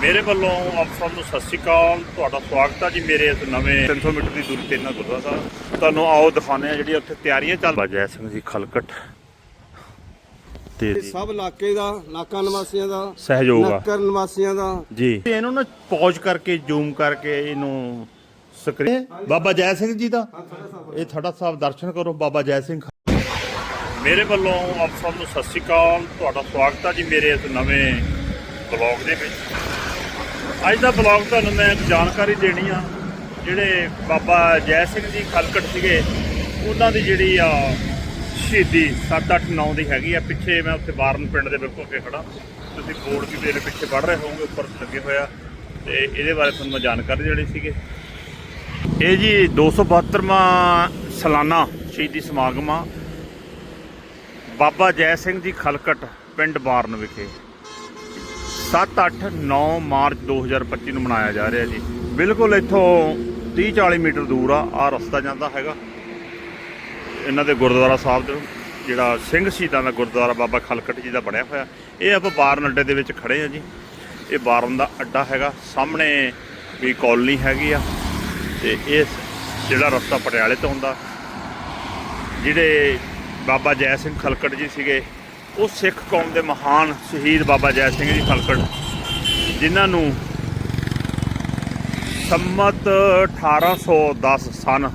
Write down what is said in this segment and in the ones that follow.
ਮੇਰੇ ਵੱਲੋਂ ਆਪ ਸਭ ਨੂੰ ਸਤਿ ਸ਼੍ਰੀ ਅਕਾਲ ਤੁਹਾਡਾ ਸਵਾਗਤ ਹੈ ਜੀ ਮੇਰੇ ਇਸ ਨਵੇਂ 300 ਮੀਟਰ ਦੀ ਦੂਰੀ ਤੇ ਇਹਨਾਂ ਗੁਰਦੁਆਰਾ ਸਾਹਿਬ ਤੁਹਾਨੂੰ ਆਓ ਦਿਖਾਉਂਦੇ ਆ ਜਿਹੜੀ ਉੱਥੇ ਤਿਆਰੀਆਂ ਚੱਲ ਬਾਜਾ ਸਿੰਘ ਜੀ ਖਲਕਟ ਤੇ ਸਭ ਇਲਾਕੇ ਦਾ ਇਲਾਕਾ ਨਿਵਾਸੀਆਂ ਦਾ ਸਹਿਯੋਗ ਆ। ਨਗਰ ਨਿਵਾਸੀਆਂ ਦਾ। ਜੀ। ਤੇ ਇਹਨੂੰ ਨਾ ਪੌਜ ਕਰਕੇ ਜ਼ੂਮ ਕਰਕੇ ਇਹਨੂੰ ਸਕਰੀਨ ਬਾਬਾ ਜੈ ਸਿੰਘ ਜੀ ਦਾ? ਇਹ ਥੜਾ ਸਾਹਿਬ ਦਰਸ਼ਨ ਕਰੋ ਬਾਬਾ ਜੈ ਸਿੰਘ ਮੇਰੇ ਵੱਲੋਂ ਆਪ ਸਭ ਨੂੰ ਸਤਿ ਸ਼੍ਰੀ ਅਕਾਲ ਤੁਹਾਡਾ ਸਵਾਗਤ ਹੈ ਜੀ ਮੇਰੇ ਇਸ ਨਵੇਂ ਬਲੌਗ ਦੇ ਵਿੱਚ। ਅੱਜ ਦਾ ਬਲੌਗ ਤੁਹਾਨੂੰ ਮੈਂ ਇੱਕ ਜਾਣਕਾਰੀ ਦੇਣੀ ਆ। ਜਿਹੜੇ ਬਾਬਾ ਜੈ ਸਿੰਘ ਜੀ ਖਲਕਟ ਸੀਗੇ, ਉਹਨਾਂ ਦੀ ਜਿਹੜੀ ਆ ਸ਼ਹੀਦੀ 7 8 9 ਦੀ ਹੈਗੀ ਆ। ਪਿੱਛੇ ਮੈਂ ਉੱਥੇ ਬਾਰਨ ਪਿੰਡ ਦੇ ਬਿਲਕੁਲ ਅੱਗੇ ਖੜਾ ਤੁਸੀਂ ਬੋਰਡ ਵੀ ਮੇਰੇ ਪਿੱਛੇ ਪੜ ਰਹੇ ਹੋਵੋਗੇ, ਉੱਪਰ ਲੱਗੇ ਹੋਇਆ ਤੇ ਇਹਦੇ ਬਾਰੇ ਤੁਹਾਨੂੰ ਮੈਂ ਜਾਣਕਾਰੀ ਦੇਣੀ ਸੀਗੇ। ਇਹ ਜੀ 272ਵਾਂ ਸਾਲਾਨਾ ਸ਼ਹੀਦੀ ਸਮਾਗਮ ਆ। ਬਾਬਾ ਜੈ ਸਿੰਘ ਜੀ ਖਲਕਟ, ਪਿੰਡ ਬਾਰਨ ਵਿਖੇ। 7 8 9 ਮਾਰਚ 2025 ਨੂੰ ਮਨਾਇਆ ਜਾ ਰਿਹਾ ਜੀ। ਬਿਲਕੁਲ ਇੱਥੋਂ 30 40 ਮੀਟਰ ਦੂਰ ਆ ਆ ਰਸਤਾ ਜਾਂਦਾ ਹੈਗਾ। ਇਹਨਾਂ ਦੇ ਗੁਰਦੁਆਰਾ ਸਾਹਿਬ ਦੇ, ਜਿਹੜਾ ਸਿੰਘ ਸ਼ਹੀਦਾਂ ਦਾ ਗੁਰਦੁਆਰਾ ਬਾਬਾ ਖਲਕਟ ਜੀ ਦਾ ਬਣਿਆ ਹੋਇਆ। ਇਹ ਆਪਾਂ ਬਾਰਨ ਅੱਡੇ ਦੇ ਵਿੱਚ ਖੜੇ ਆ ਜੀ। ਇਹ ਬਾਰਨ ਦਾ ਅੱਡਾ ਹੈਗਾ। ਸਾਹਮਣੇ ਵੀ ਕਾਲਨੀ ਹੈਗੀ ਆ। ਤੇ ਇਹ ਜਿਹੜਾ ਰਸਤਾ ਪਟਿਆਲੇ ਤੋਂ ਹੁੰਦਾ ਜਿਹੜੇ ਬਾਬਾ ਜੈ ਸਿੰਘ ਖਲਕਟ ਜੀ ਸੀਗੇ ਉਹ ਸਿੱਖ ਕੌਮ ਦੇ ਮਹਾਨ ਸ਼ਹੀਦ ਬਾਬਾ ਜੈ ਸਿੰਘ ਜੀ ਖਲਕੜ, ਜਿਨ੍ਹਾਂ ਨੂੰ ਸੰਮਤ 1810 ਸਨ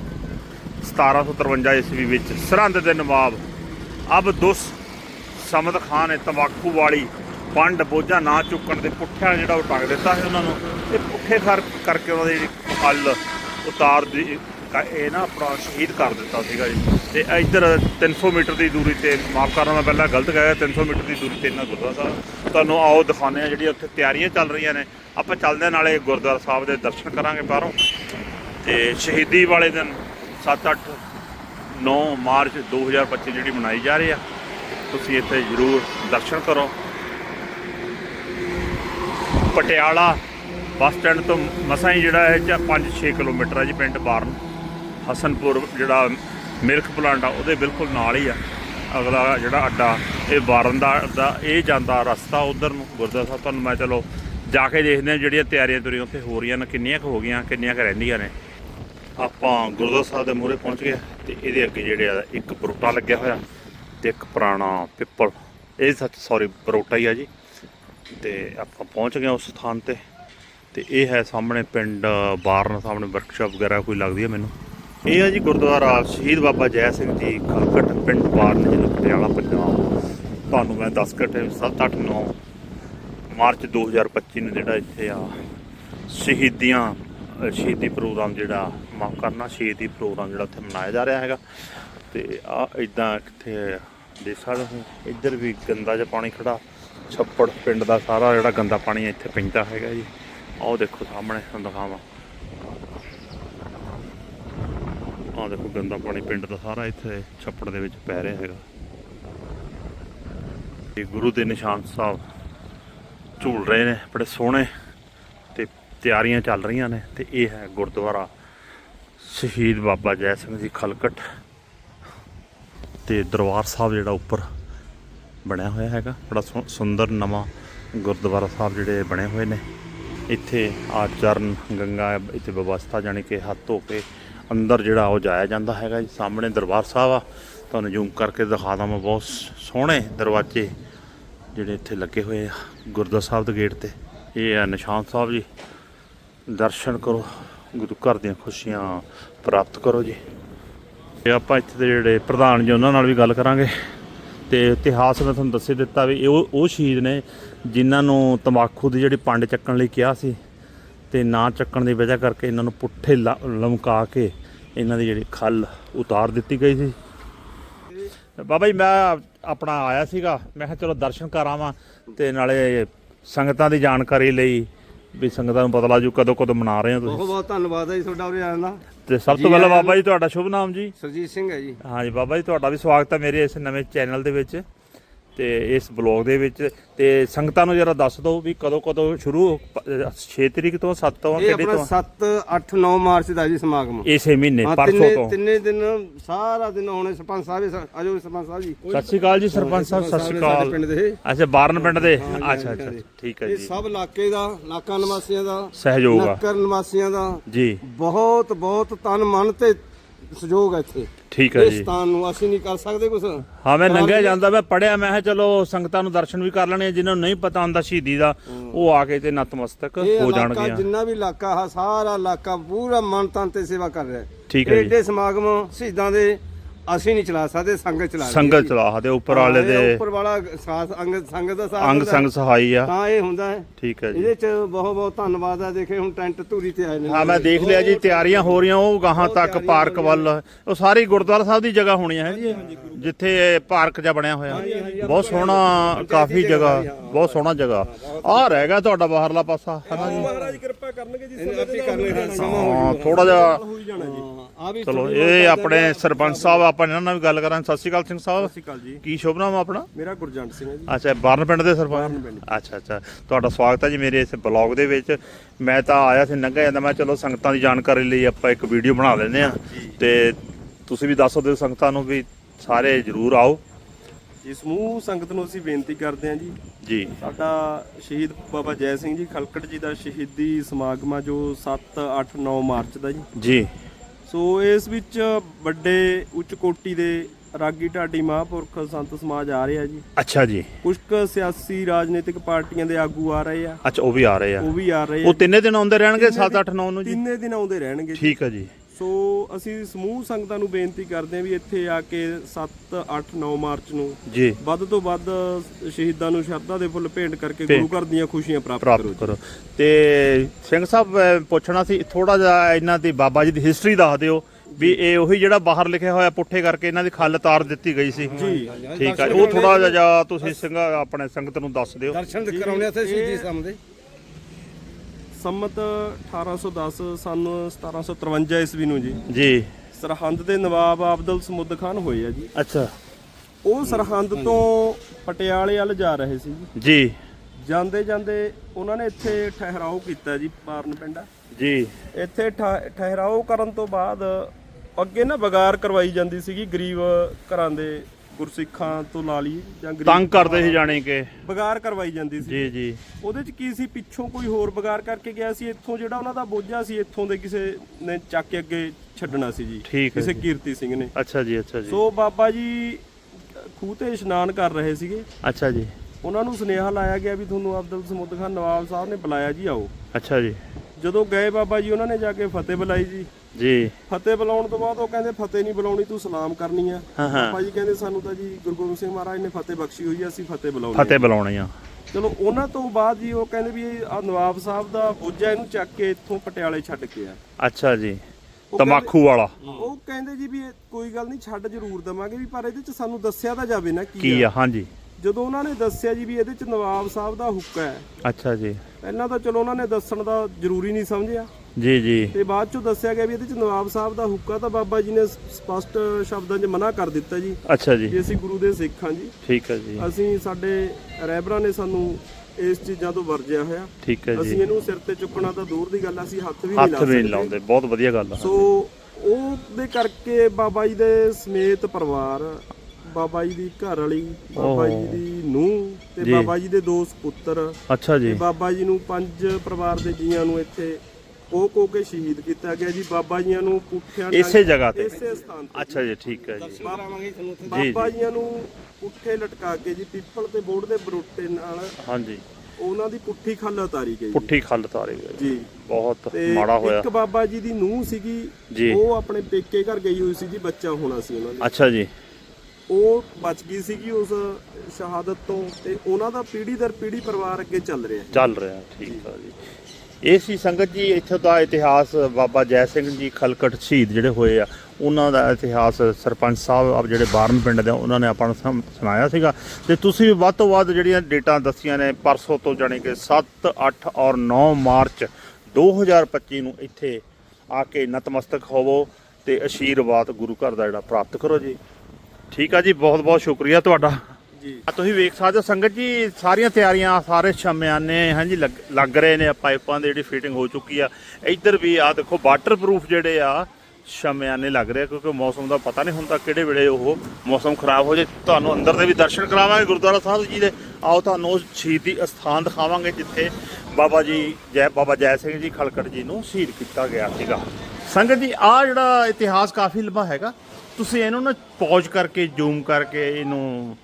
1753 ਈਸਵੀ ਵਿੱਚ ਸਰਹੰਦ ਦੇ ਨਵਾਬ ਅਬਦੁਸ ਸਮਦ ਖਾਨ ਨੇ ਤੰਬਾਕੂ ਵਾਲੀ ਪੰਡ ਬੋਝਾ ਨਾ ਚੁੱਕਣ ਦੇ ਪੁੱਠਿਆਂ ਜਿਹੜਾ ਉਹ ਟੰਗ ਦਿੱਤਾ ਸੀ ਉਹਨਾਂ ਨੂੰ ਇਹ ਪੁੱਠੇ ਕਰ, ਕਰਕੇ ਉਹਨਾਂ ਦੀ ਜਿਹੜੀ ਹੱਲ ਉਤਾਰ ਦੀ ਇਹ ਨਾ ਆਪਣਾ ਸ਼ਹੀਦ ਕਰ ਦਿੱਤਾ ਸੀਗਾ ਜੀ। ਤੇ ਇੱਧਰ 300 ਮੀਟਰ ਦੀ ਦੂਰੀ ਤੇ, ਮਾਫ ਕਰਨਾ, ਮੈਂ ਪਹਿਲਾਂ ਗਲਤ ਕਹਿਆ 300 ਮੀਟਰ ਦੀ ਦੂਰੀ ਤੇ ਇਹਨਾਂ ਗੁਰਦੁਆਰਾ ਸਾਹਿਬ। ਤੁਹਾਨੂੰ ਆਓ ਦਿਖਾਉਂਦੇ ਆ ਜਿਹੜੀ ਉੱਥੇ ਤਿਆਰੀਆਂ ਚੱਲ ਰਹੀਆਂ ਨੇ। ਆਪਾਂ ਚੱਲਦੇ ਨਾਲੇ ਗੁਰਦੁਆਰਾ ਸਾਹਿਬ ਦੇ ਦਰਸ਼ਨ ਕਰਾਂਗੇ ਬਾਹਰੋਂ। ਤੇ ਸ਼ਹੀਦੀ ਵਾਲੇ ਦਿਨ 7 8 9 ਮਾਰਚ 2025 ਜਿਹੜੀ ਮਨਾਈ ਜਾ ਰਹੀ ਆ, ਤੁਸੀਂ ਇੱਥੇ ਜ਼ਰੂਰ ਦਰਸ਼ਨ ਕਰੋ। ਪਟਿਆਲਾ ਬੱਸ ਸਟੈਂਡ ਤੋਂ ਮਸਾਂ ਹੀ ਜਿਹੜਾ ਹੈ 5-6 ਕਿਲੋਮੀਟਰ ਹੈ ਜੀ ਪਿੰਡ ਬਾਰਨ। ਹਸਨਪੁਰ ਜਿਹੜਾ ਮਿਲਕ ਪਲਾਂਟ ਆ, ਉਹਦੇ ਬਿਲਕੁਲ ਨਾਲ ਹੀ ਆ। ਅਗਲਾ ਜਿਹੜਾ ਅੱਡਾ, ਇਹ ਵਾਰਨ ਦਾ ਅੱਡਾ, ਇਹ ਜਾਂਦਾ ਰਸਤਾ ਉਧਰ ਨੂੰ। ਗੁਰਦੁਆਰਾ ਸਾਹਿਬ ਤੁਹਾਨੂੰ ਮੈਂ ਚਲੋ ਜਾ ਕੇ ਦੇਖਦੇ ਹਾਂ ਜਿਹੜੀਆਂ ਤਿਆਰੀਆਂ ਤੁਰੀਆਂ ਉੱਥੇ ਹੋ ਰਹੀਆਂ ਨੇ, ਕਿੰਨੀਆਂ ਕੁ ਹੋ ਗਈਆਂ, ਕਿੰਨੀਆਂ ਕੁ ਰਹਿੰਦੀਆਂ ਨੇ। ਆਪਾਂ ਗੁਰਦੁਆਰਾ ਸਾਹਿਬ ਦੇ ਮੂਹਰੇ ਪਹੁੰਚ ਗਏ ਤੇ ਇਹਦੇ ਅੱਗੇ ਜਿਹੜੇ ਆ, ਇੱਕ ਬਰੋਟਾ ਲੱਗਿਆ ਹੋਇਆ ਤੇ ਇੱਕ ਪੁਰਾਣਾ ਪਿੱਪਲ। ਇਹ ਸੱਚ ਸੌਰੀ ਬਰੋਟਾ ਹੀ ਆ ਜੀ। ਤੇ ਆਪਾਂ ਪਹੁੰਚ ਗਏ ਉਸ ਸਥਾਨ ਤੇ ਤੇ ਇਹ ਹੈ ਸਾਹਮਣੇ ਪਿੰਡ, ਬਾਰਨ ਸਾਹਮਣੇ ਵਰਕਸ਼ਾਪ ਵਗੈਰਾ ਕੋਈ ਲੱਗਦੀ ਹੈ ਮੈਨੂੰ। ਇਹ ਆ ਜੀ ਗੁਰਦੁਆਰਾ ਸ਼ਹੀਦ ਬਾਬਾ ਜੈ ਸਿੰਘ ਜੀ ਖਲਕਟ ਪਿੰਡ ਬਾਰਨ ਜ਼ਿਲ੍ਹਾ ਪਟਿਆਲਾ ਪੰਜਾਬ। ਤੁਹਾਨੂੰ ਮੈਂ 10 ਘੰਟੇ 7 8 9 ਮਾਰਚ 2025 ਨੂੰ ਜਿਹੜਾ ਇੱਥੇ ਆ ਸ਼ਹੀਦੀਆਂ ਸ਼ਹੀਦੀ ਪ੍ਰੋਗਰਾਮ ਜਿਹੜਾ, ਮਾਫ ਕਰਨਾ, ਸ਼ਹੀਦੀ ਪ੍ਰੋਗਰਾਮ ਜਿਹੜਾ ਇੱਥੇ ਮਨਾਇਆ ਜਾ ਰਿਹਾ ਹੈਗਾ। ਤੇ ਆ ਇਦਾਂ ਕਿੱਥੇ ਦੇਖ ਸਕਦੇ ਹੋ, ਇੱਧਰ ਵੀ ਗੰਦਾ ਜਿਹਾ ਪਾਣੀ ਖੜਾ ਛੱਪੜ ਪਿੰਡ ਦਾ ਸਾਰਾ ਜਿਹੜਾ ਗੰਦਾ ਪਾਣੀ ਇੱਥੇ ਪੈਂਦਾ ਹੈਗਾ ਜੀ। ਆਹ ਦੇਖੋ ਸਾਹਮਣੇ, ਤੁਹਾਨੂੰ ਦਿਖਾਵਾਂ। ਆਹ ਦੇਖੋ, ਗੰਦਾ ਪਾਣੀ ਪਿੰਡ ਦਾ ਸਾਰਾ ਇੱਥੇ ਛੱਪੜ ਦੇ ਵਿੱਚ ਪੈ ਰਿਹਾ ਹੈਗਾ। ਇਹ ਗੁਰੂ ਦੇ ਨਿਸ਼ਾਨ ਸਾਹਿਬ ਝੂਲ ਰਹੇ ਨੇ, ਬੜੇ ਸੋਹਣੇ ਤੇ ਤਿਆਰੀਆਂ ਚੱਲ ਰਹੀਆਂ ਨੇ ਤੇ ਇਹ ਹੈ ਗੁਰਦੁਆਰਾ ਸ਼ਹੀਦ ਬਾਬਾ ਜੈ ਸਿੰਘ ਜੀ ਖਲਕਟ ਤੇ ਦਰਬਾਰ ਸਾਹਿਬ ਜਿਹੜਾ ਉੱਪਰ ਬਣਿਆ ਹੋਇਆ ਹੈਗਾ, ਬੜਾ ਸੁ- ਸੁੰਦਰ ਨਵਾਂ ਗੁਰਦੁਆਰਾ ਸਾਹਿਬ ਜਿਹੜੇ ਬਣੇ ਹੋਏ ਨੇ। ਇੱਥੇ ਆਚਰਨ, ਗੰਗਾ, ਇੱਥੇ ਵਿਵਸਥਾ ਜਾਣੀ ਕਿ ਹੱਥ ਧੋ ਕੇ ਅੰਦਰ ਜਿਹੜਾ ਉਹ ਜਾਇਆ ਜਾਂਦਾ ਹੈਗਾ ਜੀ, ਸਾਹਮਣੇ ਦਰਬਾਰ ਸਾਹਿਬ ਆ। ਤੁਹਾਨੂੰ ਜ਼ੂਮ ਕਰਕੇ ਦਿਖਾ ਦਵਾਂ ਬਹੁਤ ਸੋਹਣੇ ਦਰਵਾਜ਼ੇ ਜਿਹੜੇ ਇੱਥੇ ਲੱਗੇ ਹੋਏ ਆ, ਗੁਰਦੁਆਰਾ ਸਾਹਿਬ ਦੇ ਗੇਟ ਤੇ। ਇਹ ਆ ਨਿਸ਼ਾਨ ਸਾਹਿਬ ਜੀ। ਦਰਸ਼ਨ ਕਰੋ, ਗੁਰੂ ਘਰ ਦੀਆਂ ਖੁਸ਼ੀਆਂ ਪ੍ਰਾਪਤ ਕਰੋ ਜੀ। ਤੇ ਆਪਾਂ ਇੱਥੇ ਦੇ ਜਿਹੜੇ ਪ੍ਰਧਾਨ ਜੀ, ਉਹਨਾਂ ਨਾਲ ਵੀ ਗੱਲ ਕਰਾਂਗੇ। ਤੇ ਇਤਿਹਾਸ ਮੈਂ ਤੁਹਾਨੂੰ ਦੱਸੇ ਦਿੱਤਾ ਵੀ ਉਹ ਉਹ ਸ਼ਹੀਦ ਨੇ ਜਿਨ੍ਹਾਂ ਨੂੰ ਤੰਬਾਕੂ ਦੀ ਜਿਹੜੀ ਪੰਡ ਚੱਕਣ ਲਈ ਕਿਹਾ ਸੀ। ਤੇ ਨਾ ਚੱਕਣ ਦੀ ਵਜ੍ਹਾ ਕਰਕੇ ਇਹਨਾਂ ਨੂੰ ਪੁੱਠੇ ਲਮਕਾ ਕੇ ਇਹਨਾਂ ਦੀ ਜਿਹੜੀ ਖੱਲ ਉਤਾਰ ਦਿੱਤੀ ਗਈ ਸੀ। ਬਾਬਾ ਜੀ ਮੈਂ ਆਪਣਾ ਆਇਆ ਸੀਗਾ। ਮੈਂ ਕਿਹਾ ਚਲੋ ਦਰਸ਼ਨ ਕਰਾਵਾਂ ਤੇ ਨਾਲੇ ਸੰਗਤਾਂ ਦੀ ਜਾਣਕਾਰੀ ਲਈ ਵੀ ਸੰਗਤਾਂ ਨੂੰ ਪਤਾ ਲੱਜੂ ਕਦੋਂ ਕਦੋਂ ਮਨਾ ਰਹੇ ਹੋ ਬਹੁਤ ਤੁਸੀਂ। ਬਹੁਤ ਧੰਨਵਾਦ ਹੈ ਜੀ ਤੁਹਾਡਾ ਉਰੇ ਆਉਣ ਦਾ। ਤੇ ਸਭ ਜੀ ਤੋਂ ਪਹਿਲਾਂ ਬਾਬਾ ਜੀ ਤੁਹਾਡਾ ਸ਼ੁਭ ਨਾਮ ਜੀ। ਸਰਜੀਤ ਸਿੰਘ ਹੈ ਜੀ। ਹਾਂਜੀ ਬਾਬਾ ਜੀ ਤੁਹਾਡਾ ਵੀ ਸਵਾਗਤ ਹੈ ਮੇਰੇ ਇਸ ਨਵੇਂ ਚੈਨਲ ਦੇ ਵਿੱਚ। ਤੇ ਇਸ ਬਲੌਗ ਦੇ ਵਿੱਚ ਤੇ ਸੰਗਤਾਂ ਨੂੰ ਜਰਾ ਦੱਸ ਦਿਓ ਵੀ ਕਦੋਂ ਕਦੋਂ ਸ਼ੁਰੂ 6 ਤਰੀਕ ਤੋਂ 7 ਤੋਂ ਇਹ ਕਿਹੜੇ ਆਪਣਾ ਤੋਂ? 7 8 9 ਮਾਰਚ ਦਾ ਜੀ ਸਮਾਗਮ। ਇਸੇ ਮਹੀਨੇ ਪਰਸੋਂ ਤੋਂ। ਤਿੰਨੇ ਦਿਨ ਸਾਰਾ ਦਿਨ ਹੋਣੇ ਸਰਪੰਚ ਸਾਹਿਬ ਆਜੋ ਸਰਪੰਚ ਸਾਹਿਬ ਜੀ। ਸਤਿ ਸ਼੍ਰੀ ਅਕਾਲ ਜੀ ਸਰਪੰਚ ਸਾਹਿਬ ਸਤਿ ਸ਼੍ਰੀ ਅਕਾਲ। ਪਿੰਡ ਦੇ। ਅੱਛਾ ਬਾਰਨ ਪਿੰਡ ਦੇ? ਅੱਛਾ ਅੱਛਾ। ਠੀਕ ਹੈ ਇਹ ਜੀ। ਸਭ ਇਲਾਕੇ ਦਾ ਇਲਾਕਾ ਨਿਵਾਸੀਆਂ ਦਾ ਸਹਿਯੋਗ ਆ। ਨਗਰ ਨਿਵਾਸੀਆਂ ਦਾ। ਜੀ। ਬਹੁਤ ਬਹੁਤ ਤਨ ਮਨ ਤੇ ਸਹਿਯੋਗ ਹੈ ਇੱਥੇ। ਠੀਕ ਹੈ ਇਸ ਜੀ। ਸਥਾਨ ਨੂੰ ਅਸੀਂ ਨਹੀਂ ਕਰ ਸਕਦੇ ਕੁਝ ਹਾਂ ਮੈਂ ਲੰਘਿਆ ਜਾਂਦਾ ਮੈਂ ਪੜਿਆ ਮੈਂ ਕਿਹਾ ਚਲੋ ਸੰਗਤਾਂ ਨੂੰ ਦਰਸ਼ਨ ਵੀ ਕਰ ਲੈਣੇ ਆ, ਜਿਨ੍ਹਾਂ ਨੂੰ ਨਹੀਂ ਪਤਾ ਹੁੰਦਾ ਸ਼ਹੀਦੀ ਦਾ ਉਹ ਆ ਕੇ ਤੇ ਨਤਮਸਤਕ ਇਹ ਹੋ ਇਲਾਕਾ ਜਾਣਗੇ ਜਿੰਨਾ ਵੀ ਇਲਾਕਾ ਹੈ ਸਾਰਾ ਇਲਾਕਾ ਪੂਰਾ ਮਨ ਤਨ ਤੇ ਸੇਵਾ ਕਰ ਰਿਹਾ ਹੈ। ਠੀਕ ਹੈ ਜੀ। ਏਡੇ ਸਮਾਗਮ ਸ਼ਹੀਦਾਂ ਦੇ ਅਸੀਂ ਨਹੀਂ ਚਲਾ ਸਕਦੇ ਸੰਗਤ ਚਲਾ ਸੰਗਤ ਜੀ। ਚਲਾਹ ਦੇ ਉੱਪਰ ਵਾਲੇ ਦੇ ਉੱਪਰ ਵਾਲਾ ਸਾਥ ਅੰਗ ਸੰਗਤ ਦਾ ਸਾਥ ਅੰਗ ਸੰਗ। ਸਹਾਈ ਆ। ਤਾਂ ਇਹ ਹੁੰਦਾ ਹੈ। ਠੀਕ ਹੈ ਜੀ। ਇਹਦੇ ਚ ਬਹੁਤ ਬਹੁਤ ਧੰਨਵਾਦ ਹੈ ਦੇਖੇ ਹੁਣ ਟੈਂਟ ਧੂਰੀ ਤੇ ਆਏ ਨੇ। ਹਾਂ ਮੈਂ ਦੇਖ ਲਿਆ ਜੀ ਤਿਆਰੀਆਂ ਹੋ ਰਹੀਆਂ ਉਹ ਗਾਹਾਂ ਤੱਕ ਪਾਰਕ ਵੱਲ। ਉਹ ਸਾਰੀ ਗੁਰਦੁਆਰਾ ਸਾਹਿਬ ਦੀ ਜਗ੍ਹਾ ਹੋਣੀ ਹੈ ਜੀ। ਜਿੱਥੇ ਇਹ ਪਾਰਕ ਜਿਹਾ ਬਣਿਆ ਹੋਇਆ। ਬਹੁਤ ਸੋਹਣਾ ਕਾਫੀ ਜਗ੍ਹਾ ਬਹੁਤ ਸੋਹਣਾ ਜਗ੍ਹਾ। ਆਹ ਰਹਿ ਗਿਆ ਤੁਹਾਡਾ ਬਾਹਰਲਾ ਪਾਸਾ। ਹਨਾ ਜੀ ਮਹਾਰਾਜ ਕਿਰਪਾ ਕਰਨਗੇ ਜੀ ਹਾਂ ਸਮਾਂ ਹਾਂ ਥੋੜਾ ਜਿਹਾ ਜੀ। ਆ ਚਲੋ ਇਹ ਆਪਣੇ ਸਰਪੰਚ ਸਾਹਿਬ ਆਪਾਂ ਇਹਨਾਂ ਨਾਲ ਵੀ ਗੱਲ ਕਰਾਂ ਸਤਿ ਸ਼੍ਰੀ ਅਕਾਲ ਸਿੰਘ ਸਾਹਿਬ। ਸਤਿ ਸ਼੍ਰੀ ਅਕਾਲ ਜੀ। ਕੀ ਸ਼ੁਭ ਨਾਮ ਆਪਣਾ? ਮੇਰਾ ਗੁਰਜੰਟ ਸਿੰਘ ਹੈ ਜੀ। ਅੱਛਾ ਬਾਰਨ ਪਿੰਡ ਦੇ ਸਰਪੰਚ? ਅੱਛਾ ਅੱਛਾ। ਤੁਹਾਡਾ ਸਵਾਗਤ ਹੈ ਜੀ ਮੇਰੇ ਇਸ ਬਲੌਗ ਦੇ ਵਿੱਚ। ਮੈਂ ਤਾਂ ਆਇਆ ਸੀ ਨੰਗਾ ਜਾਂਦਾ ਮੈਂ ਕਿਹਾ ਚਲੋ ਸੰਗਤਾਂ ਦੀ ਜਾਣਕਾਰੀ ਲਈ ਆਪਾਂ ਇੱਕ ਵੀਡੀਓ ਬਣਾ ਲੈਂਦੇ ਆ ਤੇ ਤੁਸੀਂ ਵੀ ਦੱਸ ਦਿਓ ਸੰਗਤਾਂ ਨੂੰ ਵੀ ਸਾਰੇ ਜਰੂਰ ਆਓ। ਜੀ ਸਮੂਹ ਸੰਗਤ ਨੂੰ ਅਸੀਂ ਬੇਨਤੀ ਕਰਦੇ ਹਾਂ ਜੀ। ਜੀ। ਸਾਡਾ ਸ਼ਹੀਦ ਬਾਬਾ ਜੈ ਸਿੰਘ ਜੀ ਖਲਕੜ ਜੀ ਦਾ ਸ਼ਹੀਦੀ ਸਮਾਗਮ ਆ ਜੋ 7 8 9 ਮਾਰਚ ਦਾ ਜੀ। ਜੀ। ਸੋ ਇਸ ਵਿੱਚ ਵੱਡੇ ਉੱਚ ਕੋਟੀ ਦੇ ਰਾਗੀ ਢਾਡੀ ਮਹਾਂਪੁਰਖ ਸੰਤ ਸਮਾਜ ਆ ਰਹੇ ਆ ਜੀ। ਅੱਛਾ ਜੀ। ਕੁਝ ਕੁ ਸਿਆਸੀ ਰਾਜਨੀਤਿਕ ਪਾਰਟੀਆਂ ਦੇ ਆਗੂ ਆ ਰਹੇ ਆ। ਅੱਛਾ ਉਹ ਵੀ ਆ ਰਹੇ ਆ। ਉਹ ਵੀ ਆ ਰਹੇ ਆ। ਉਹ ਤਿੰਨੇ ਦਿਨ ਆਉਂਦੇ ਰਹਿਣਗੇ 7 8 9 ਨੂੰ ਜੀ? ਤਿੰਨੇ ਦਿਨ ਆਉਂਦੇ ਰਹਿਣਗੇ ਜੀ। ਠੀਕ ਹੈ ਜੀ। ਸੋ ਅਸੀਂ ਸਮੂਹ ਸੰਗਤਾਂ ਨੂੰ ਬੇਨਤੀ ਕਰਦੇ ਹਾਂ ਵੀ ਇੱਥੇ ਆ ਕੇ 7 8 9 ਮਾਰਚ ਨੂੰ ਜੀ। ਵੱਧ ਤੋਂ ਵੱਧ ਸ਼ਹੀਦਾਂ ਨੂੰ ਸ਼ਰਧਾ ਦੇ ਫੁੱਲ ਭੇਂਟ ਕਰਕੇ। ਗੁਰੂ ਘਰ ਦੀਆਂ ਖੁਸ਼ੀਆਂ ਪ੍ਰਾਪਤ ਕਰੋ ਤੇ ਸਿੰਘ ਸਾਹਿਬ ਪੁੱਛਣਾ ਸੀ ਥੋੜਾ ਜਿਹਾ ਇਹਨਾਂ ਦੀ ਬਾਬਾ ਜੀ ਦੀ ਹਿਸਟਰੀ ਦੱਸ ਦਿਓ ਵੀ ਇਹ ਉਹੀ ਜਿਹੜਾ ਬਾਹਰ ਲਿਖਿਆ ਹੋਇਆ ਪੁੱਠੇ ਕਰਕੇ ਇਹਨਾਂ ਦੀ ਖੱਲ ਤਾਰ ਦਿੱਤੀ ਗਈ ਸੀ। ਜੀ। ਠੀਕ ਹੈ ਉਹ ਥੋੜਾ ਜਿਹਾ ਤੁਸੀਂ ਸਿੰਘ ਆਪਣੇ ਸੰਗਤ ਨੂੰ ਦੱਸ ਦਿਓ। ਦਰਸ਼ਨ ਕਰਾਉਣੇ ਇੱਥੇ ਸ਼ਹੀਦੀ ਸਾਹਮਣੇ ਸੰਮਤ 1810 ਸਨ 1753 ਈਸਵੀ ਨੂੰ ਜੀ। ਜੀ। ਸਰਹੰਦ ਦੇ ਨਵਾਬ ਅਬਦੁਲ ਸਮੁੱਦ ਖਾਨ ਹੋਏ ਆ ਜੀ। ਅੱਛਾ। ਉਹ ਸਰਹੰਦ ਤੋਂ ਪਟਿਆਲੇ ਵੱਲ ਜਾ ਰਹੇ ਸੀ ਜੀ। ਜੀ। ਜਾਂਦੇ ਜਾਂਦੇ ਉਹਨਾਂ ਨੇ ਇੱਥੇ ਠਹਿਰਾਓ ਕੀਤਾ ਜੀ ਪਾਰਨ ਪਿੰਡਾ। ਜੀ। ਇੱਥੇ ਠਾ- ਠਹਿਰਾਓ ਕਰਨ ਤੋਂ ਬਾਅਦ ਅੱਗੇ ਨਾ ਬਗਾਰ ਕਰਵਾਈ ਜਾਂਦੀ ਸੀਗੀ ਗਰੀਬ ਘਰਾਂ ਦੇ ਗੁਰਸਿੱਖਾਂ ਤੋਂ ਲਾ ਲਈ ਜਾਂ ਗਰੀਬ ਤੰਗ ਕਰਦੇ ਸੀ ਜਾਣੀ ਕਿ। ਬਗਾਰ ਕਰਵਾਈ ਜਾਂਦੀ ਸੀ। ਜੀ ਜੀ। ਉਹਦੇ ਚ ਕੀ ਸੀ? ਪਿੱਛੋਂ ਕੋਈ ਹੋਰ ਬਗਾਰ ਕਰਕੇ ਗਿਆ ਸੀ? ਇੱਥੋਂ ਜਿਹੜਾ ਉਹਨਾਂ ਦਾ ਬੋਝਾ ਸੀ ਇੱਥੋਂ ਦੇ ਕਿਸੇ ਨੇ ਚੱਕ ਕੇ ਅੱਗੇ ਛੱਡਣਾ ਸੀ ਜੀ। ਠੀਕ ਹੈ ਕਿਸੇ ਜੀ। ਕੀਰਤੀ ਸਿੰਘ ਨੇ। ਅੱਛਾ ਜੀ ਅੱਛਾ ਜੀ। ਸੋ ਬਾਬਾ ਜੀ ਖੂਹ ਤੇ ਇਸ਼ਨਾਨ ਕਰ ਰਹੇ ਸੀਗੇ। ਅੱਛਾ ਜੀ। ਉਹਨਾਂ ਨੂੰ ਸੁਨੇਹਾ ਲਾਇਆ ਗਿਆ ਵੀ ਤੁਹਾਨੂੰ ਅਬਦੁਲ ਸਮੁੱਦ ਖਾਨ ਨਵਾਬ ਸਾਹਿਬ ਨੇ ਬੁਲਾਇਆ ਜੀ ਆਓ। ਅੱਛਾ ਜੀ। ਜਦੋਂ ਗਏ ਬਾਬਾ ਜੀ ਉਹਨਾਂ ਨੇ ਜਾ ਕੇ ਫਤਿਹ ਬੁਲਾਈ ਜੀ। ਜੀ। ਫਤਿਹ ਬੁਲਾਉਣ ਤੋਂ ਬਾਅਦ ਉਹ ਕਹਿੰਦੇ ਫਤਿਹ ਨਹੀਂ ਬੁਲਾਉਣੀ ਤੂੰ ਸਲਾਮ ਕਰਨੀ ਆ। ਬਾਬਾ ਜੀ ਕਹਿੰਦੇ ਸਾਨੂੰ ਤਾਂ ਜੀ ਗੁਰੂ ਗੋਬਿੰਦ ਸਿੰਘ ਮਹਾਰਾਜ ਨੇ ਫਤਿਹ ਬਖਸ਼ੀ ਹੋਈ ਆ ਅਸੀਂ ਫਤਿਹ ਬੁਲਾਉਣੀ ਆ। ਫਤਿਹ ਬੁਲਾਉਣੇ ਆ। ਚਲੋ ਉਹਨਾਂ ਤੋਂ ਬਾਅਦ ਜੀ ਉਹ ਕਹਿੰਦੇ ਵੀ ਆਹ ਨਵਾਬ ਸਾਹਿਬ ਦਾ ਬੋਝਾ ਇਹਨੂੰ ਚੱਕ ਕੇ ਇੱਥੋਂ ਪਟਿਆਲੇ ਛੱਡ ਕੇ ਆ। ਅੱਛਾ ਜੀ। ਤਮਾਕੂ ਵਾਲਾ। ਉਹ ਕਹਿੰਦੇ ਜੀ ਵੀ ਕੋਈ ਗੱਲ ਨਹੀਂ ਛੱਡ ਜ਼ਰੂਰ ਦਵਾਂਗੇ ਵੀ ਪਰ ਇਹਦੇ ਚ ਸਾਨੂੰ ਦੱਸਿਆ ਤਾਂ ਜਾਵੇ ਨਾ ਕੀ ਕੀ ਆ। ਆ ਹਾਂਜੀ। ਜਦੋਂ ਉਹਨਾਂ ਨੇ ਦੱਸਿਆ ਜੀ ਵੀ ਇਹਦੇ ਚ ਨਵਾਬ ਸਾਹਿਬ ਦਾ ਹੁੱਕਾ ਹੈ ਅੱਛਾ ਜੀ। ਪਹਿਲਾਂ ਤਾਂ ਚਲੋ ਉਹਨਾਂ ਨੇ ਦੱਸਣ ਦਾ ਜ਼ਰੂਰੀ ਨਹੀਂ ਸਮਝਿਆ। ਜੀ ਜੀ। ਤੇ ਬਾਅਦ ਚੋਂ ਦੱਸਿਆ ਗਿਆ ਵੀ ਇਹਦੇ ਚ ਨਵਾਬ ਸਾਹਿਬ ਦਾ ਹੁੱਕਾ ਤਾਂ ਬਾਬਾ ਜੀ ਨੇ ਸਪਸ਼ਟ ਸ਼ਬਦਾਂ 'ਚ ਮਨਾ ਕਰ ਦਿੱਤਾ ਜੀ। ਅੱਛਾ ਕਿ ਜੀ ਅਸੀਂ ਗੁਰੂ ਦੇ ਸਿੱਖ ਹਾਂ ਜੀ। ਠੀਕ ਹੈ ਜੀ। ਅਸੀਂ ਸਾਡੇ ਰਹਿਬਰਾਂ ਨੇ ਸਾਨੂੰ ਇਸ ਚੀਜ਼ਾਂ ਤੋਂ ਵਰਜਿਆ ਹੋਇਆ। ਠੀਕ ਹੈ ਅਸੀਂ ਜੀ ਇਹਨੂੰ ਸਿਰ ਤੇ ਚੁੱਕਣਾ ਤਾਂ ਦੂਰ ਦੀ ਗੱਲ ਆ, ਅਸੀਂ ਹੱਥ ਵੀ ਨਹੀਂ ਹੱਥ ਲਾ ਵੀ ਨਹੀਂ ਲਾਉਂਦੇ। ਬਹੁਤ ਵਧੀਆ ਗੱਲ ਆ। ਸੋ ਉਹ ਦੇ ਕਰਕੇ ਬਾਬਾ ਜੀ ਦੇ ਸਮੇਤ ਪਰਿਵਾਰ ਬਾਬਾ ਜੀ ਦੀ ਘਰ ਵਾਲੀ ਬਾਬਾ ਜੀ। ਦੀ ਨੂੰਹ ਤੇ ਜੀ। ਬਾਬਾ ਜੀ ਦੇ ਦੋ ਸਪੁੱਤਰ। ਅੱਛਾ ਤੇ ਜੀ ਬਾਬਾ ਜੀ ਨੂੰ ਪੰਜ ਪਰਿਵਾਰ ਦੇ ਜੀਆਂ ਨੂੰ ਇੱਥੇ ਕੋ ਕੋ ਕੇ ਸ਼ਹੀਦ ਕੀਤਾ ਗਿਆ ਜੀ। ਬਾਬਾ ਜੀਆਂ ਨੂੰ ਪੁੱਠਿਆਂ ਨਾਲ- ਇਸੇ ਜਗ੍ਹਾ ਤੇ। ਇਸੇ ਸਥਾਨ ਤੇ। ਅੱਛਾ ਜੀ ਠੀਕ ਹੈ ਜੀ। ਕਰਾਵਾਂਗੇ ਤੁਹਾਨੂੰ ਉੱਥੇ। ਜੀ, ਬਾਬਾ ਜੀਆਂ ਨੂੰ ਪੁੱਠੇ ਲਟਕਾ ਕੇ ਜੀ ਪਿੱਪਲ ਤੇ ਬੋੜ ਦੇ ਬਰੋਟੇ ਨਾਲ ਹਾਂਜੀ। ਉਹਨਾਂ ਦੀ ਪੁੱਠੀ ਖੱਲ ਉਤਾਰੀ ਗਈ ਜੀ। ਪੁੱਠੀ ਖੱਲ ਤਾਰੇ ਗਏ ਜੀ। ਬਹੁਤ ਤੇ ਮਾੜਾ ਹੋਇਆ। ਇੱਕ ਬਾਬਾ ਜੀ ਦੀ ਨੂੰਹ ਸੀਗੀ। ਜੀ। ਉਹ ਆਪਣੇ ਪੇਕੇ ਘਰ ਗਈ ਹੋਈ ਸੀ ਜੀ ਬੱਚਾ ਹੋਣਾ ਸੀ ਉਹਨਾਂ ਦਾ। ਅੱਛਾ ਜੀ। ਉਹ ਬਚ ਗਈ ਸੀਗੀ ਉਸ ਸ਼ਹਾਦਤ ਤੋਂ ਤੇ ਉਹਨਾਂ ਦਾ ਪੀੜ੍ਹੀ ਦਰ ਪੀੜ੍ਹੀ ਪਰਿਵਾਰ ਅੱਗੇ ਚੱਲ ਰਿਹਾ ਹੈ। ਚੱਲ ਰਿਹਾ ਠੀਕ ਆ ਜੀ। ਇਹ ਸੀ ਸੰਗਤ ਜੀ ਇੱਥੇ ਦਾ ਇਤਿਹਾਸ ਬਾਬਾ ਜੈ ਸਿੰਘ ਜੀ ਖਲਕਟ ਸ਼ਹੀਦ ਜਿਹੜੇ ਹੋਏ ਆ ਉਹਨਾਂ ਦਾ ਇਤਿਹਾਸ ਸਰਪੰਚ ਸਾਹਿਬ ਆਪ ਜਿਹੜੇ ਬਾਰਨ ਪਿੰਡ ਦੇ ਆ, ਉਹਨਾਂ ਨੇ ਆਪਾਂ ਨੂੰ ਸਮ- ਸੁਣਾਇਆ ਸੀਗਾ। ਤੇ ਤੁਸੀਂ ਵੀ ਵੱਧ ਤੋਂ ਵੱਧ ਜਿਹੜੀਆਂ ਡੇਟਾਂ ਦੱਸੀਆਂ ਨੇ ਪਰਸੋਂ ਤੋਂ ਜਾਣੀ ਕਿ 7 8 ਔਰ 9 ਮਾਰਚ 2025 ਨੂੰ ਇੱਥੇ ਆ ਕੇ ਨਤਮਸਤਕ ਹੋਵੋ ਤੇ ਅਸ਼ੀਰਵਾਦ ਗੁਰੂ ਘਰ ਦਾ ਜਿਹੜਾ ਪ੍ਰਾਪਤ ਕਰੋ ਜੀ। ਠੀਕ ਆ ਜੀ ਬਹੁਤ ਬਹੁਤ ਸ਼ੁਕਰੀਆ ਤੁਹਾਡਾ। ਜੀ। ਆ ਤੁਸੀਂ ਵੇਖ ਸਕਦੇ ਹੋ ਸੰਗਤ ਜੀ ਸਾਰੀਆਂ ਤਿਆਰੀਆਂ ਸਾਰੇ ਸ਼ਮਿਆਨੇ ਹਾਂਜੀ ਲੱਗ- ਲੱਗ ਰਹੇ ਨੇ ਪਾਈਪਾਂ ਦੀ ਜਿਹੜੀ ਫਿਟਿੰਗ ਹੋ ਚੁੱਕੀ ਆ। ਇੱਧਰ ਵੀ ਆ ਦੇਖੋ ਵਾਟਰਪ੍ਰੂਫ ਜਿਹੜੇ ਆ ਸ਼ਮਿਆਨੇ ਲੱਗ ਰਹੇ ਕਿਉਂਕਿ ਮੌਸਮ ਦਾ ਪਤਾ ਨਹੀਂ ਹੁੰਦਾ ਕਿਹੜੇ ਵੇਲੇ ਉਹ ਮੌਸਮ ਖਰਾਬ ਹੋ ਜੇ ਤੁਹਾਨੂੰ ਅੰਦਰ ਦੇ ਵੀ ਦਰਸ਼ਨ ਕਰਾਵਾਂਗੇ ਗੁਰਦੁਆਰਾ ਸਾਹਿਬ ਜੀ ਦੇ। ਆਓ ਤੁਹਾਨੂੰ ਉਸ ਸ਼ਹੀਦੀ ਅਸਥਾਨ ਦਿਖਾਵਾਂਗੇ ਜਿੱਥੇ ਬਾਬਾ ਜੀ ਜੈ ਬਾਬਾ ਜੈ ਸਿੰਘ ਜੀ ਖਲਕੜ ਜੀ ਨੂੰ ਸ਼ਹੀਦ ਕੀਤਾ ਗਿਆ ਸੀਗਾ। ਸੰਗਤ ਜੀ ਆ ਜਿਹੜਾ ਇਤਿਹਾਸ ਕਾਫੀ ਲੰਬਾ ਹੈਗਾ। ਤੁਸੀਂ ਇਹਨੂੰ ਨਾ ਪੌਜ ਕਰਕੇ ਜ਼ੂਮ ਕਰਕੇ ਇਹਨੂੰ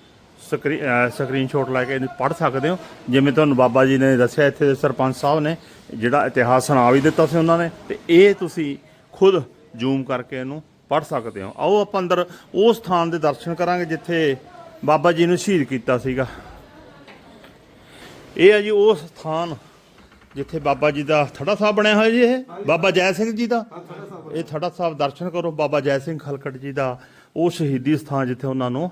ਸਕਰੀ- ਅਹ ਸਕਰੀਨਸ਼ਾਟ ਲੈ ਕੇ ਇਹਨੂੰ ਪੜ੍ਹ ਸਕਦੇ ਹੋ। ਜਿਵੇਂ ਤੁਹਾਨੂੰ ਬਾਬਾ ਜੀ ਨੇ ਦੱਸਿਆ, ਇੱਥੇ ਦੇ ਸਰਪੰਚ ਸਾਹਿਬ ਨੇ ਜਿਹੜਾ ਇਤਿਹਾਸ ਸੁਣਾ ਵੀ ਦਿੱਤਾ ਸੀ ਉਹਨਾਂ ਨੇ, ਤੇ ਇਹ ਤੁਸੀਂ ਖੁਦ ਜ਼ੂਮ ਕਰਕੇ ਇਹਨੂੰ ਪੜ੍ਹ ਸਕਦੇ ਹੋ। ਆਓ ਆਪਾਂ ਅੰਦਰ ਉਸ ਸਥਾਨ ਦੇ ਦਰਸ਼ਨ ਕਰਾਂਗੇ ਜਿੱਥੇ ਬਾਬਾ ਜੀ ਨੂੰ ਸ਼ਹੀਦ ਕੀਤਾ ਸੀਗਾ। ਇਹ ਹੈ ਜੀ ਉਹ ਸਥਾਨ ਜਿੱਥੇ ਬਾਬਾ ਜੀ ਦਾ ਥੜਾ ਸਾਹਿਬ ਬਣਿਆ ਹੋਇਆ ਜੀ ਇਹ। ਬਾਬਾ ਜੈ ਸਿੰਘ ਜੀ ਦਾ। ਇਹ ਥੜਾ ਸਾਹਿਬ ਦਰਸ਼ਨ ਕਰੋ ਬਾਬਾ ਜੈ ਸਿੰਘ ਖਲਕਟ ਜੀ ਦਾ ਉਹ ਸ਼ਹੀਦੀ ਸਥਾਨ ਜਿੱਥੇ ਉਹਨਾਂ ਨੂੰ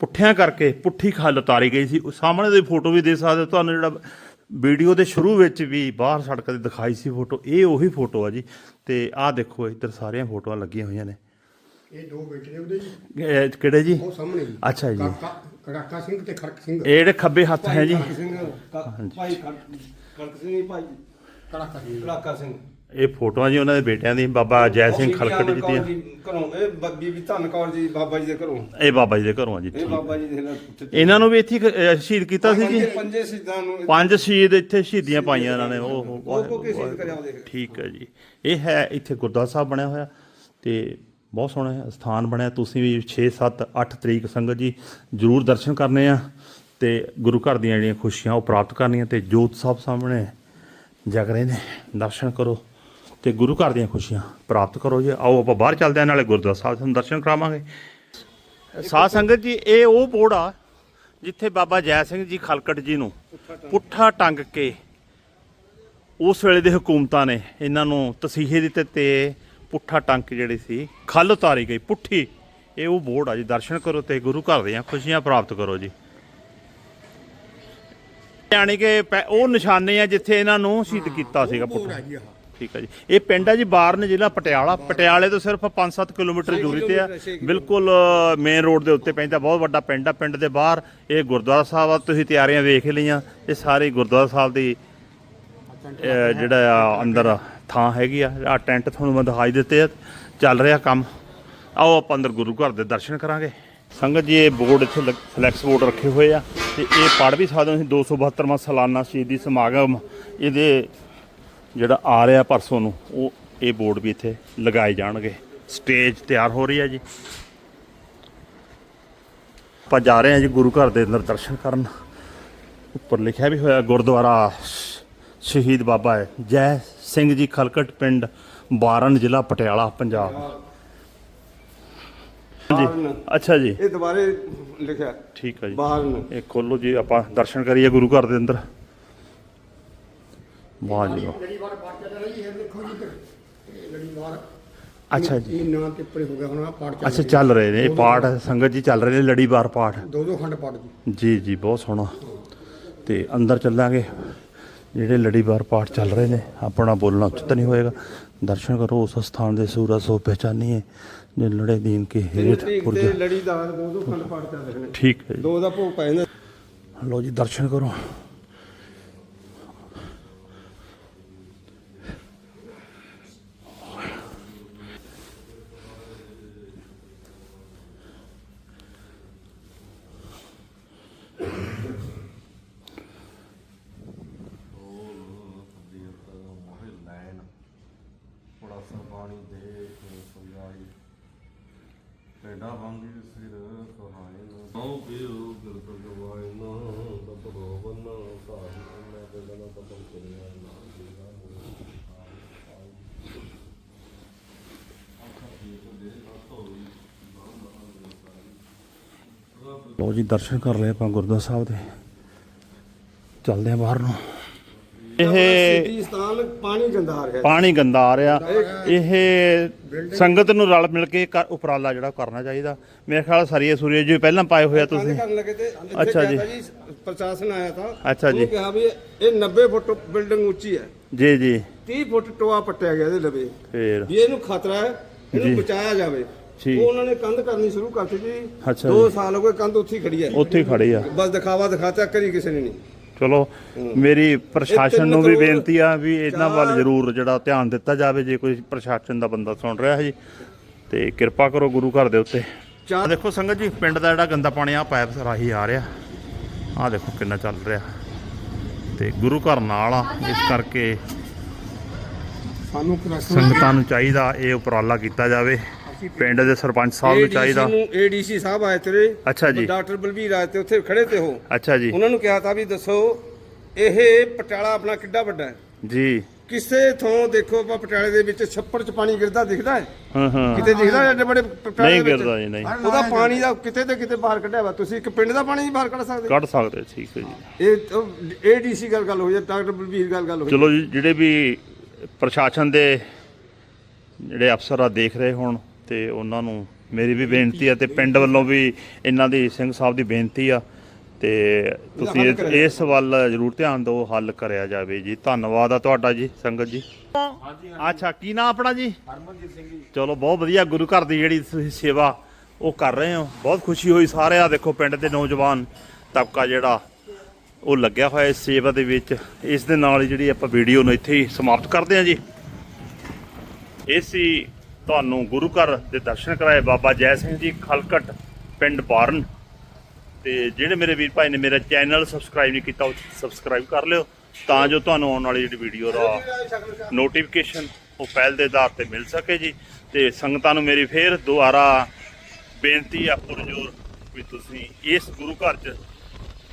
ਪੁੱਠਿਆਂ ਕਰਕੇ ਪੁੱਠੀ ਖੱਲ ਉਤਾਰੀ ਗਈ ਸੀ। ਉਹ ਸਾਹਮਣੇ ਦੀ ਫੋਟੋ ਵੀ ਦੇ ਸਕਦੇ ਹੋ ਤੁਹਾਨੂੰ ਜਿਹੜਾ ਵੀਡੀਓ ਦੇ ਸ਼ੁਰੂ ਵਿੱਚ ਵੀ ਬਾਹਰ ਸੜਕ ਤੇ ਦਿਖਾਈ ਸੀ ਫੋਟੋ ਇਹ ਉਹੀ ਫੋਟੋ ਆ ਜੀ। ਤੇ ਆਹ ਦੇਖੋ ਇੱਧਰ ਸਾਰੀਆਂ ਫੋਟੋਆਂ ਲੱਗੀਆਂ ਹੋਈਆਂ ਨੇ। ਇਹ ਦੋ ਬੇਟੇ ਨੇ ਉਹਦੇ ਜੀ। ਕਿਹੜੇ ਜੀ? ਉਹ ਸਾਹਮਣੇ ਜੀ। ਅੱਛਾ ਜੀ। ਕਾਕਾ ਕੜਾਕਾ ਸਿੰਘ ਤੇ ਖੜਕ ਸਿੰਘ। ਇਹ ਜਿਹੜੇ ਖੱਬੇ ਹੱਥ ਹੈ ਜੀ। ਭਾਈ ਖੜਕ ਖੜਕ ਸਿੰਘ ਭਾਈ ਕੜਾਕਾ ਸਿੰਘ ਕੜਾਕਾ ਸਿੰਘ। ਇਹ ਫੋਟੋਆਂ ਜੀ ਉਹਨਾਂ ਦੇ ਬੇਟਿਆਂ ਦੀ ਬਾਬਾ ਜੈ ਸਿੰਘ ਖਲਕਟ ਜੀ ਦੀਆਂ। ਘਰੋਂ ਇਹ ਬ- ਬੀਬੀ ਧੰਨ ਕੌਰ ਜੀ ਬਾਬਾ ਜੀ ਦੇ ਘਰੋਂ। ਇਹ ਬਾਬਾ ਜੀ ਦੇ ਘਰੋਂ ਆ ਜੀ ਇਹ ਬਾਬਾ ਜੀ ਦੇ ਨਾਲ ਇਹਨਾਂ ਨੂੰ ਵੀ ਇੱਥੇ ਹੀ ਖ- ਅਹ ਸ਼ਹੀਦ ਕੀਤਾ ਸੀ ਜੀ? ਪੰਜੇ- ਸਿੱਧਾਂ ਨੂੰ ਪੰਜ ਸ਼ਹੀਦ ਇੱਥੇ ਸ਼ਹੀਦੀਆਂ ਪਾਈਆਂ ਇਹਨਾਂ ਨੇ। ਉਹ ਉਹ ਕੋ ਕੇ ਸ਼ਹੀਦ ਕਰਿਆ ਉਹ ਦੇਖ ਠੀਕ ਹੈ ਜੀ। ਇਹ ਹੈ ਇੱਥੇ ਗੁਰਦੁਆਰਾ ਸਾਹਿਬ ਬਣਿਆ ਹੋਇਆ ਤੇ ਬਹੁਤ ਸੋਹਣਾ ਸਥਾਨ ਬਣਿਆ। ਤੁਸੀਂ ਵੀ 6 7 8 ਤਰੀਕ ਸੰਗਤ ਜੀ ਜਰੂਰ ਦਰਸ਼ਨ ਕਰਨੇ ਆ ਤੇ ਗੁਰੂ ਘਰ ਦੀਆਂ ਜਿਹੜੀਆਂ ਖੁਸ਼ੀਆਂ ਉਹ ਪ੍ਰਾਪਤ ਕਰਨੀਆਂ ਤੇ ਜੋਤ ਸਾਹਿਬ ਸਾਹਮਣੇ ਜਗ ਰਹੇ ਨੇ। ਦਰਸ਼ਨ ਕਰੋ। ਤੇ ਗੁਰੂ ਘਰ ਦੀਆਂ ਖੁਸ਼ੀਆਂ ਪ੍ਰਾਪਤ ਕਰੋ ਜੀ। ਆਓ ਆਪਾਂ ਬਾਹਰ ਚੱਲਦੇ ਹਾਂ, ਨਾਲੇ ਗੁਰਦੁਆਰਾ ਸਾਹਿਬ ਤੁਹਾਨੂੰ ਦਰਸ਼ਨ ਕਰਾਵਾਂਗੇ। ਸਾਧ ਸੰਗਤ ਜੀ, ਇਹ ਉਹ ਬੋੜ ਆ ਜਿੱਥੇ ਬਾਬਾ ਜੈ ਸਿੰਘ ਜੀ ਖਲਕਟ ਜੀ ਨੂੰ ਪੁੱਠਾ ਟੰਗ ਕੇ ਉਸ ਵੇਲੇ ਦੇ ਹਕੂਮਤਾਂ ਨੇ ਇਹਨਾਂ ਨੂੰ ਤਸੀਹੇ ਦਿੱਤੇ ਤੇ ਪੁੱਠਾ ਟੰਕ ਜਿਹੜੀ ਸੀ, ਖੱਲ ਉਤਾਰੀ ਗਈ, ਪੁੱਠੀ। ਇਹ ਉਹ ਬੋਰਡ ਆ ਜੀ, ਦਰਸ਼ਨ ਕਰੋ ਤੇ ਗੁਰੂ ਘਰ ਦੀਆਂ ਖੁਸ਼ੀਆਂ ਪ੍ਰਾਪਤ ਕਰੋ ਜੀ। ਯਾਨੀ ਕਿ ਪੈ- ਉਹ ਨਿਸ਼ਾਨੇ ਆ ਜਿੱਥੇ ਇਹਨਾਂ ਨੂੰ ਸ਼ਹੀਦ ਕੀਤਾ ਸੀਗਾ ਪੁੱਠਾ। ਠੀਕ ਹੈ ਜੀ। ਇਹ ਪਿੰਡ ਹੈ ਜੀ ਬਾਰਨ ਜ਼ਿਲ੍ਹਾ ਪਟਿਆਲਾ। ਪਟਿਆਲੇ ਤੋਂ ਸਿਰਫ 5-7 ਕਿਲੋਮੀਟਰ ਦੂਰੀ ਤੇ ਆ। ਬਿਲਕੁਲ ਮੇਨ ਰੋਡ ਦੇ ਉੱਤੇ ਪੈਂਦਾ ਬਹੁਤ ਵੱਡਾ ਪਿੰਡ ਆ। ਪਿੰਡ ਦੇ ਬਾਹਰ ਇਹ ਗੁਰਦੁਆਰਾ ਸਾਹਿਬ ਆ ਤੁਸੀਂ ਤਿਆਰੀਆਂ ਵੇਖ ਲਈਆਂ। ਇਹ ਸਾਰੇ ਗੁਰਦੁਆਰਾ ਸਾਹਿਬ ਦੀ ਜਿਹੜਾ ਆ ਅੰਦਰ ਥਾਂ ਹੈਗੀ ਆ। ਆ ਟੈਂਟ ਤੁਹਾਨੂੰ ਮੈਂ ਦਿਖਾਈ ਦਿੱਤੇ ਆ। ਚੱਲ ਰਿਹਾ ਕੰਮ। ਆਓ ਆਪਾਂ ਅੰਦਰ ਗੁਰੂ ਘਰ ਦੇ ਦਰਸ਼ਨ ਕਰਾਂਗੇ। ਸੰਗਤ ਜੀ ਇਹ ਬੋਰਡ ਇੱਥੇ ਫਲੈਕਸ ਬੋਰਡ ਰੱਖੇ ਹੋਏ ਆ। ਤੇ ਇਹ ਪੜ ਵੀ ਸਕਦੇ ਹੋ ਤੁਸੀਂ 272ਵਾਂ ਸਾਲਾਨਾ ਸ਼ਹੀਦੀ ਸਮਾਗਮ। ਇਹਦੇ ਜਿਹੜਾ ਆ ਰਿਹਾ ਪਰਸੋਂ ਨੂੰ ਉਹ ਇਹ ਬੋਰਡ ਵੀ ਇੱਥੇ ਲਗਾਏ ਜਾਣਗੇ। ਸਟੇਜ ਤਿਆਰ ਹੋ ਰਹੀ ਹੈ ਜੀ। ਆਪਾਂ ਜਾ ਰਹੇ ਹਾਂ ਜੀ ਗੁਰੂ ਘਰ ਦੇ ਅੰਦਰ ਦਰਸ਼ਨ ਕਰਨ। ਉੱਪਰ ਲਿਖਿਆ ਵੀ ਹੋਇਆ ਗੁਰਦੁਆਰਾ ਸ਼ਹੀਦ ਬਾਬਾ ਹੈ। ਜੈ ਸਿੰਘ ਜੀ ਖਲਕਟ ਪਿੰਡ ਬਾਰਨ ਜ਼ਿਲ੍ਹਾ ਪਟਿਆਲਾ ਪੰਜਾਬ। ਜੀ ਅੱਛਾ ਜੀ। ਇਹ ਦੁਬਾਰੇ ਲਿਖਿਆ। ਠੀਕ ਹੈ ਜੀ। ਬਾਹਰ ਨੂੰ ਇਹ ਖੋਲੋ ਜੀ ਆਪਾਂ ਦਰਸ਼ਨ ਕਰੀਏ ਗੁਰੂ ਘਰ ਦੇ ਅੰਦਰ। ਵਾਹ ਜੀ ਦੇਖੋ ਜੀ ਲੜੀਵਾਰ ਅੱਛਾ ਜੀ। ਇਹ ਨਾਂ ਤੇ ਉੱਪਰ ਹੋ ਗਿਆ ਹੁਣ ਆਹ ਪਾਠ ਚੱਲ ਅੱਛਾ ਚੱਲ ਰਹੇ ਨੇ ਇਹ ਪਾਠ ਸੰਗਤ ਜੀ ਚੱਲ ਰਹੇ ਨੇ ਲੜੀਵਾਰ ਪਾਠ। ਦੋ ਦੋ ਖੰਡ ਪਾਠ ਜੀ। ਜੀ ਜੀ ਬਹੁਤ ਸੋਹਣਾ। ਤੇ ਅੰਦਰ ਚੱਲਾਂਗੇ। ਜਿਹੜੇ ਲੜੀਵਾਰ ਪਾਠ ਚੱਲ ਰਹੇ ਨੇ ਆਪਣਾ ਬੋਲਣਾ ਉਚਿਤ ਨਹੀਂ ਹੋਏਗਾ। ਦਰਸ਼ਨ ਕਰੋ ਉਸ ਸਥਾਨ ਦੇ ਸੂਰਜ ਸੋ ਪਹਿਚਾਨੀਏ। ਜੇ ਲੜੇ ਦੀਨ ਕੇ ਹੇਠ ਪੁਰਜ। ਤੇ ਲੜੀ ਦਾ ਦੋ ਦੋ ਖੰਡ ਪਾਠ ਚੱਲ ਰਹੇ ਨੇ। ਠੀਕ ਹੈ ਜੀ। ਦੋ ਦਾ ਭੋਗ ਪੈ ਜਾਂਦਾ। ਲੋ ਜੀ ਦਰਸ਼ਨ ਕਰੋ। ਪੈਡਾ ਵਾਂਗੀ ਸਿਰ ਸਹਾਇ ਨਾ। ਹਉ ਪਿਉ ਗੁਰ ਭਗਵਾਨ ਨਾ। ਤਤ ਰੋਵਨ ਸਾਹੀ ਮੈਂ ਬਦਨ ਬਦਨ ਕਰਿਆ ਨਾ ਲੋ ਜੀ ਦਰਸ਼ਨ ਕਰ ਲਏ ਆਪਾਂ ਗੁਰਦੁਆਰਾ ਸਾਹਿਬ ਦੇ। ਚੱਲਦੇ ਆ ਬਾਹਰ ਨੂੰ। ਇਹ ਸਥਾਨ ਪਾਣੀ ਗੰਦਾ ਆ ਰਿਹਾ ਪਾਣੀ ਗੰਦਾ ਆ। ਰਿਹਾ ਇਹ ਸੰਗਤ ਨੂੰ ਰਲ ਮਿਲ ਕੇ ਉਪਰਾਲਾ ਜਿਹੜਾ ਕਰਨਾ ਚਾਹੀਦਾ। ਮੇਰੇ ਖਿਆਲ ਸਰੀਏ ਸੂਰੀਏ ਜੀ ਪਹਿਲਾਂ ਪਾਏ ਹੋਇਆ ਤੁਸੀਂ। ਅੱਛਾ ਜੀ। ਪ੍ਰਸ਼ਾਸਨ ਆਇਆ ਤਾਂ। ਅੱਛਾ ਜੀ। ਕਿਹਾ ਵੀ ਇਹ 90 ਫੁੱਟ ਬਿਲਡਿੰਗ ਉੱਚੀ ਹੈ। ਜੀ ਜੀ। 30 ਫੁੱਟ ਟੋਆ ਪੱਟਿਆ ਗਿਆ ਇਹਦੇ ਲਵੇ। ਫੇਰ। ਵੀ ਇਹਨੂੰ ਖਤਰਾ ਹੈ। ਇਹਨੂੰ ਬਚਾਇਆ ਜਾਵੇ। ਉਹ ਉਹਨਾਂ ਨੇ ਕੰਧ ਕਰਨੀ ਸ਼ੁਰੂ ਕਰਤੀ ਜੀ। ਅੱਛਾ 2 ਜੀ। ਸਾਲ ਹੋ ਗਏ ਕੰਧ ਉੱਥੇ ਖੜੀ ਹੈ। ਉੱਥੇ ਖੜੇ ਆ। ਬਸ ਦਿਖਾਵਾ ਦਿਖਾਤਾ ਕਰੀ ਕਿਸੇ ਨੇ ਨਹੀਂ। ਚਲੋ ਮੇਰੀ ਪ੍ਰਸ਼ਾਸਨ ਨੂੰ ਵੀ ਬੇਨਤੀ ਆ ਵੀ ਇਹਨਾਂ ਵੱਲ ਜ਼ਰੂਰ ਜਿਹੜਾ ਧਿਆਨ ਦਿੱਤਾ ਜਾਵੇ ਜੇ ਕੋਈ ਪ੍ਰਸ਼ਾਸਨ ਦਾ ਬੰਦਾ ਸੁਣ ਰਿਹਾ ਹੈ ਜੀ। ਤੇ ਕਿਰਪਾ ਕਰੋ ਗੁਰੂ ਘਰ ਦੇ ਉੱਤੇ। ਆ ਦੇਖੋ ਸੰਗਤ ਜੀ ਪਿੰਡ ਦਾ ਜਿਹੜਾ ਗੰਦਾ ਪਾਣੀ ਆ ਪਾਈਪ ਰਾਹੀਂ ਆ ਰਿਹਾ। ਆ ਦੇਖੋ ਕਿੰਨਾ ਚੱਲ ਰਿਹਾ। ਤੇ ਗੁਰੂ ਘਰ ਨਾਲ ਆ ਇਸ ਕਰਕੇ ਸਾਨੂੰ ਸੰਗਤਾਂ ਨੂੰ ਚਾਹੀਦਾ ਇਹ ਉਪਰਾਲਾ ਕੀਤਾ ਜਾਵੇ। ਪਿੰਡ ਦੇ ਸਰਪੰਚ ਸਾਹਿਬ ਨੂੰ ਚਾਹੀਦਾ। ਨੂੰ ਏਡੀਸੀ ਸਾਹਿਬ ਆਏ ਤੇਰੇ। ਅੱਛਾ ਜੀ। ਡਾਕਟਰ ਬਲਬੀਰ ਆਏ ਤੇ ਉੱਥੇ ਖੜੇ ਤੇ ਹੋ। ਅੱਛਾ ਜੀ। ਉਹਨਾਂ ਨੂੰ ਕਿਹਾ ਤਾਂ ਵੀ ਦੱਸੋ ਇਹ ਪਟਿਆਲਾ ਆਪਣਾ ਕਿੱਡਾ ਵੱਡਾ ਹੈ? ਜੀ। ਕਿਸੇ ਥੋਂ ਦੇਖੋ ਆਪਾਂ ਪਟਿਆਲੇ ਦੇ ਵਿੱਚ ਛੱਪੜ 'ਚ ਪਾਣੀ ਗਿਰਦਾ ਦਿਖਦਾ ਹੈ? ਹਾਂ ਹਾਂ। ਕਿਤੇ ਦਿਖਦਾ ਹੈ ਐਡੇ ਬੜੇ ਪਟਿਆਲੇ ਨਹੀਂ? ਗਿਰਦਾ ਜੀ, ਨਹੀਂ। ਉਹਦਾ ਪਾਣੀ ਦਾ ਕਿਤੇ ਤੇ ਕਿਤੇ ਬਾਹਰ ਕੱਢਿਆ ਵਾ। ਤੁਸੀਂ ਇੱਕ ਪਿੰਡ ਦਾ ਪਾਣੀ ਨਹੀਂ ਬਾਹਰ ਕੱਢ ਸਕਦੇ? ਕੱਢ ਸਕਦੇ ਠੀਕ ਹੈ ਜੀ। ਇਹ ਏਡੀਸੀ ਗੱਲ ਗੱਲ ਹੋਈ ਹੈ ਡਾਕਟਰ ਬਲਬੀਰ ਗੱਲ ਗੱਲ ਹੋਈ ਚਲੋ ਜੀ ਜਿਹੜੇ ਵੀ ਪ੍ਰਸ਼ਾਸਨ ਦੇ ਜਿਹੜੇ ਅਫਸਰ ਆ ਦੇਖ ਰਹੇ ਹੋਣ ਤੇ ਉਹਨਾਂ ਨੂੰ ਮੇਰੀ ਵੀ ਬੇਨਤੀ ਆ ਤੇ ਪਿੰਡ ਵੱਲੋਂ ਵੀ ਇਹਨਾਂ ਦੀ ਸਿੰਘ ਸਾਹਿਬ ਦੀ ਬੇਨਤੀ ਆ ਤੇ ਤੁਸੀਂ ਇਸ- ਵੱਲ ਜ਼ਰੂਰ ਧਿਆਨ ਦਿਓ ਹੱਲ ਕਰਿਆ ਜਾਵੇ ਜੀ। ਧੰਨਵਾਦ ਆ ਤੁਹਾਡਾ ਜੀ ਸੰਗਤ ਜੀ। ਅੱਛਾ ਕੀ ਨਾਮ ਆਪਣਾ ਜੀ? ਹਰਮਨਜੀਤ ਸਿੰਘ ਜੀ। ਚਲੋ ਬਹੁਤ ਵਧੀਆ ਗੁਰੂ ਘਰ ਦੀ ਜਿਹੜੀ ਤੁਸੀਂ ਸੇਵਾ ਉਹ ਕਰ ਰਹੇ ਹੋ। ਬਹੁਤ ਖੁਸ਼ੀ ਹੋਈ ਸਾਰੇ ਆ ਦੇਖੋ ਪਿੰਡ ਦੇ ਨੌਜਵਾਨ ਤਬਕਾ ਜਿਹੜਾ ਉਹ ਲੱਗਿਆ ਹੋਇਆ ਇਸ ਸੇਵਾ ਦੇ ਵਿੱਚ। ਇਸ ਦੇ ਨਾਲ ਹੀ ਜਿਹੜੀ ਆਪਾਂ ਵੀਡੀਓ ਨੂੰ ਇੱਥੇ ਹੀ ਸਮਾਪਤ ਕਰਦੇ ਹਾਂ ਜੀ। ਇਹ ਸੀ ਤੁਹਾਨੂੰ ਗੁਰੂ ਘਰ ਦੇ ਦਰਸ਼ਨ ਕਰਾਏ ਬਾਬਾ ਜੈ ਸਿੰਘ ਜੀ ਖਲਕਟ, ਪਿੰਡ ਬਾਰਨ। ਤੇ ਜਿਹੜੇ ਮੇਰੇ ਵੀਰ ਭਾਈ ਨੇ ਮੇਰਾ ਚੈਨਲ ਸਬਸਕ੍ਰਾਈਬ ਨਹੀਂ ਕੀਤਾ, ਉਹ ਸਬਸਕ੍ਰਾਈਬ ਕਰ ਲਿਓ, ਤਾਂ ਜੋ ਤੁਹਾਨੂੰ ਆਉਣ ਵਾਲੀ ਜਿਹੜੀ ਵੀਡੀਓ ਦਾ ਨੋਟੀਫਿਕੇਸ਼ਨ ਉਹ ਪਹਿਲ ਦੇ ਆਧਾਰ ਤੇ ਮਿਲ ਸਕੇ ਜੀ। ਤੇ ਸੰਗਤਾਂ ਨੂੰ ਮੇਰੀ ਫੇਰ ਦੁਬਾਰਾ ਬੇਨਤੀ ਆ, ਪੁਰਜੋਰ, ਵੀ ਤੁਸੀਂ ਇਸ ਗੁਰੂ ਘਰ 'ਚ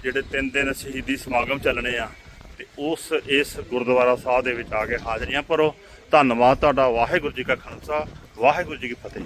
ਜਿਹੜੇ ਤਿੰਨ ਦਿਨ ਸ਼ਹੀਦੀ ਸਮਾਗਮ ਚੱਲਣੇ ਆ, ਤੇ ਉਸ, ਇਸ ਗੁਰਦੁਆਰਾ ਸਾਹਿਬ ਦੇ ਵਿੱਚ ਆ ਕੇ ਹਾਜ਼ਰੀਆਂ ਭਰੋ। ਧੰਨਵਾਦ ਤੁਹਾਡਾ, ਵਾਹਿਗੁਰੂ ਜੀ ਕਾ ਖਾਲਸਾ। ਵਾਹਿਗੁਰੂ ਜੀ ਕੀ ਫਤਿਹ